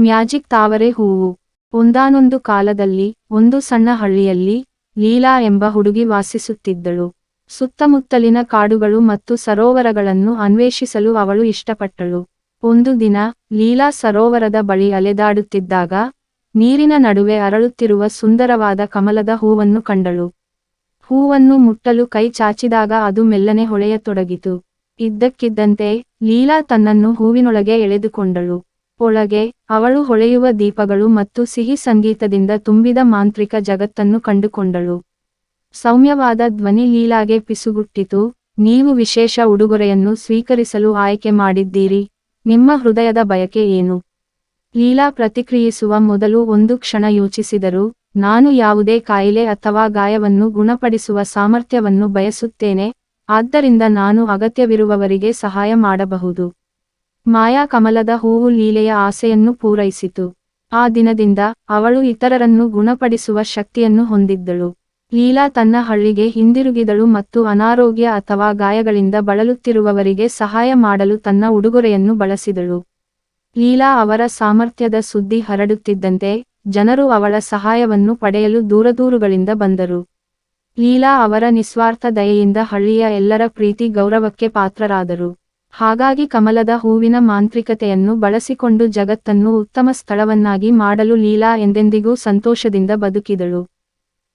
Magic ತಾವರೆ ಹೂವು. ಒಂದಾನೊಂದು ಕಾಲದಲ್ಲಿ, ಒಂದು ಸಣ್ಣ ಹಳ್ಳಿಯಲ್ಲಿ, ಲೀಲಾ ಎಂಬ ಹುಡುಗಿ ವಾಸಿಸುತ್ತಿದ್ದಳು. ಸುತ್ತಮುತ್ತಲಿನ ಕಾಡುಗಳು ಮತ್ತು ಸರೋವರಗಳನ್ನು ಅನ್ವೇಷಿಸಲು ಅವಳು ಇಷ್ಟಪಟ್ಟಳು. ಒಂದು ದಿನ, ಲೀಲಾ ಸರೋವರದ ಬಳಿ ಅಲೆದಾಡುತ್ತಿದ್ದಾಗ, ನೀರಿನ ನಡುವೆ ಅರಳುತ್ತಿರುವ ಸುಂದರವಾದ ಕಮಲದ ಹೂವನ್ನು ಕಂಡಳು. ಹೂವನ್ನು ಮುಟ್ಟಲು ಕೈ ಚಾಚಿದಾಗ ಅದು ಮೆಲ್ಲನೆ ಹೊಳೆಯತೊಡಗಿತು. ಇದ್ದಕ್ಕಿದ್ದಂತೆ, ಲೀಲಾ ತನ್ನನ್ನು ಹೂವಿನೊಳಗೆ ಎಳೆದುಕೊಂಡಳು. ಒಳಗೆ ಅವಳು ಹೊಳೆಯುವ ದೀಪಗಳು ಮತ್ತು ಸಿಹಿ ಸಂಗೀತದಿಂದ ತುಂಬಿದ ಮಾಂತ್ರಿಕ ಜಗತ್ತನ್ನು ಕಂಡುಕೊಂಡಳು. ಸೌಮ್ಯವಾದ ಧ್ವನಿ ಲೀಲಾಗೆ ಪಿಸುಗುಟ್ಟಿತು. ನೀವು ವಿಶೇಷ ಉಡುಗೊರೆಯನ್ನು ಸ್ವೀಕರಿಸಲು ಆಯ್ಕೆ ಮಾಡಿದ್ದೀರಿ. ನಿಮ್ಮ ಹೃದಯದ ಬಯಕೆ ಏನು? ಲೀಲಾ ಪ್ರತಿಕ್ರಿಯಿಸುವ ಮೊದಲು ಒಂದು ಕ್ಷಣ ಯೋಚಿಸಿದರು. ನಾನು ಯಾವುದೇ ಕಾಯಿಲೆ ಅಥವಾ ಗಾಯವನ್ನು ಗುಣಪಡಿಸುವ ಸಾಮರ್ಥ್ಯವನ್ನು ಬಯಸುತ್ತೇನೆ. ಆದ್ದರಿಂದ ನಾನು ಅಗತ್ಯವಿರುವವರಿಗೆ ಸಹಾಯ ಮಾಡಬಹುದು. ಮಾಯಾ ಕಮಲದ ಹೂವು ಲೀಲೆಯ ಆಸೆಯನ್ನು ಪೂರೈಸಿತು. ಆ ದಿನದಿಂದ ಅವಳು ಇತರರನ್ನು ಗುಣಪಡಿಸುವ ಶಕ್ತಿಯನ್ನು ಹೊಂದಿದ್ದಳು. ಲೀಲಾ ತನ್ನ ಹಳ್ಳಿಗೆ ಹಿಂದಿರುಗಿದಳು ಮತ್ತು ಅನಾರೋಗ್ಯ ಅಥವಾ ಗಾಯಗಳಿಂದ ಬಳಲುತ್ತಿರುವವರಿಗೆ ಸಹಾಯ ಮಾಡಲು ತನ್ನ ಉಡುಗೊರೆಯನ್ನು ಬಳಸಿದಳು. ಲೀಲಾ ಅವರ ಸಾಮರ್ಥ್ಯದ ಸುದ್ದಿ ಹರಡುತ್ತಿದ್ದಂತೆ ಜನರು ಅವಳ ಸಹಾಯವನ್ನು ಪಡೆಯಲು ದೂರದೂರುಗಳಿಂದ ಬಂದರು. ಲೀಲಾ ಅವರ ನಿಸ್ವಾರ್ಥ ದಯೆಯಿಂದ ಹಳ್ಳಿಯ ಎಲ್ಲರ ಪ್ರೀತಿ ಗೌರವಕ್ಕೆ ಪಾತ್ರರಾದರು. ಹಾಗಾಗಿ ಕಮಲದ ಹೂವಿನ ಮಾಂತ್ರಿಕತೆಯನ್ನು ಬಳಸಿಕೊಂಡು ಜಗತ್ತನ್ನು ಉತ್ತಮ ಸ್ಥಳವನ್ನಾಗಿ ಮಾಡಲು ಲೀಲಾ ಎಂದೆಂದಿಗೂ ಸಂತೋಷದಿಂದ ಬದುಕಿದಳು.